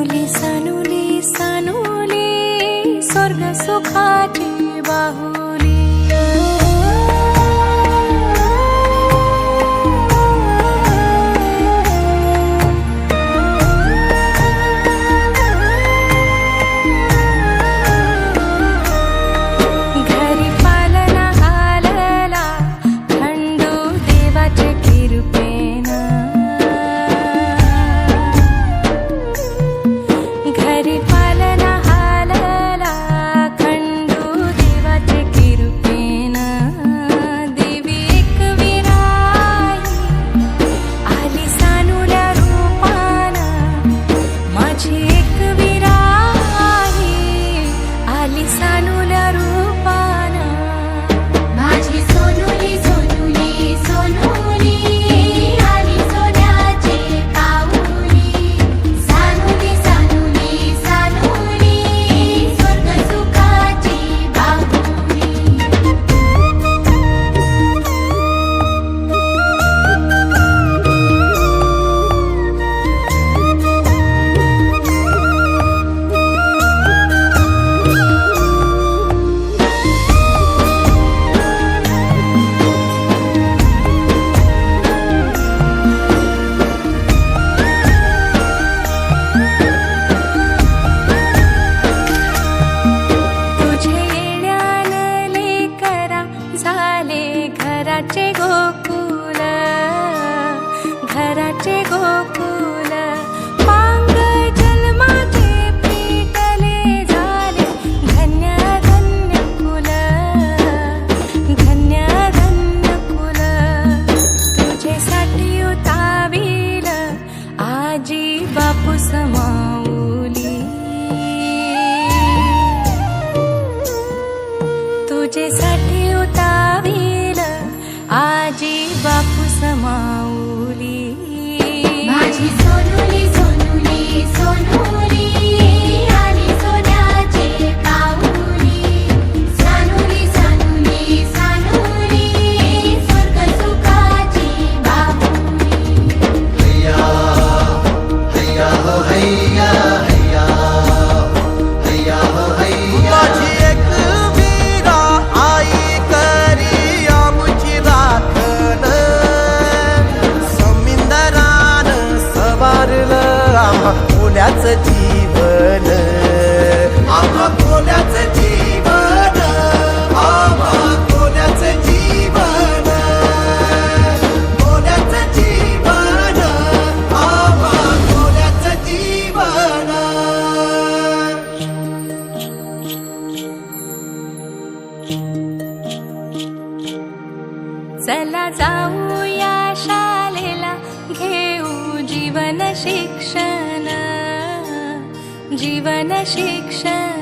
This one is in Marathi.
सानुले सानुले सानुले स्वर्गसुखाचे बाहु 在我 चला जाऊया शाळेला घेऊ जीवन शिक्षण. जीवन शिक्षण.